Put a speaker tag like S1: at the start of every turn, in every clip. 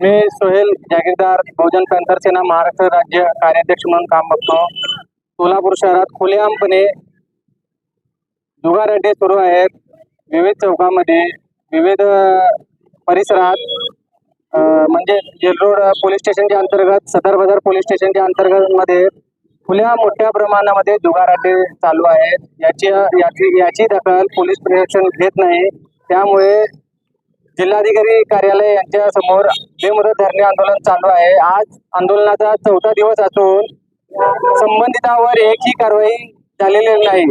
S1: मी Sohel Jagirdar Bahujan panther Sena Maharashtra राज्य कार्याध्यक्ष म्हणून काम बघतो. सोलापूर शहरात खुलेआमपणे जुगारड्डे सुरू आहेत. विविध चौकामध्ये विविध परिसरात म्हणजे जेलरोड पोलीस स्टेशनच्या अंतर्गत सदर बाजार पोलीस स्टेशनच्या अंतर्गत मध्ये खुल्या मोठ्या प्रमाणामध्ये जुगार चालू आहेत. याची याची याची दखल पोलीस प्रशासन घेत नाही. त्यामुळे जिल्हाधिकारी कार्यालय यांच्या समोर बेमुदत धरणे आंदोलन चालू आहे. आज आंदोलनाचा चौथा दिवस असून संबंधितावर एकही कारवाई झालेली नाही.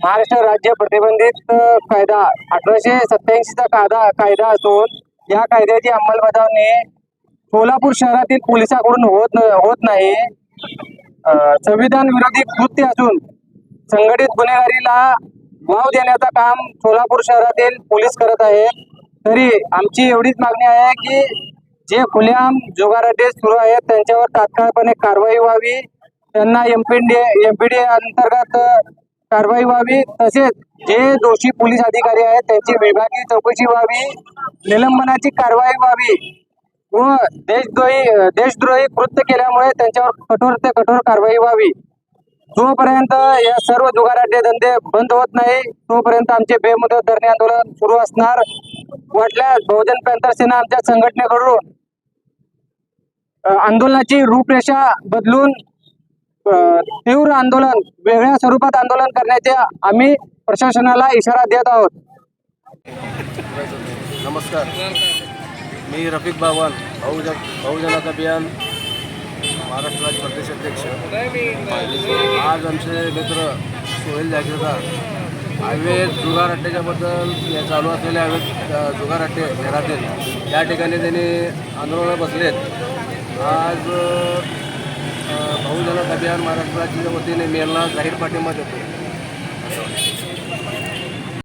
S1: महाराष्ट्र राज्य प्रतिबंधित कायदा अठराशे सत्याऐंशीचा कायदा कायदा असून या कायद्याची अंमलबजावणी सोलापूर शहरातील पोलिसांकडून होत होत नाही. संविधान विरोधी कृत्य असून संघटित गुन्हेगारीला वाव देण्याचं काम सोलापूर शहरातील पोलीस करत आहेत. तरी आमची एवढीच मागणी आहे की जे खुलेआम जुगाराटे सुरू आहेत त्यांच्यावर तात्काळपणे कारवाई व्हावी. त्यांना एमपीडी एमपीडी अंतर्गत कारवाई व्हावी. तसेच जे दोषी पोलीस अधिकारी आहेत त्यांची विभागीय चौकशी व्हावी. निलंबनाची कारवाई व्हावी. व देशद्रोही देशद्रोही कृत्य केल्यामुळे त्यांच्यावर कठोर ते कठोर कारवाई व्हावी. जोपर्यंत या सर्व जुगाराटे धंदे बंद होत नाही तोपर्यंत आमचे बेमुदत धरणे आंदोलन सुरू असणार. वाटल्यास बहुजन पॅन्थर सेना आमच्या संघटनेकडून आंदोलनाची रूपरेषा बदलून तीव्र आंदोलन वेगळ्या स्वरूपात आंदोलन करण्याचे आम्ही प्रशासनाला इशारा देत आहोत.
S2: नमस्कार. मी रफिक बागवान बहुजन बहुजनाचा अभियान महाराष्ट्र राज्य प्रदेश अध्यक्ष. आज आमचे मित्र सोहेल जागीरदार अवैध जुगार अड्ड्याच्याबद्दल चालू असलेल्या अवैध अ, जुगार अड्डे शहरातील या ठिकाणी त्यांनी आंदोलनात बसलेत. आज अ, बहुजनाचा अभियान महाराष्ट्राच्या वतीने मेलना जाहीर पाठिंबा देतो.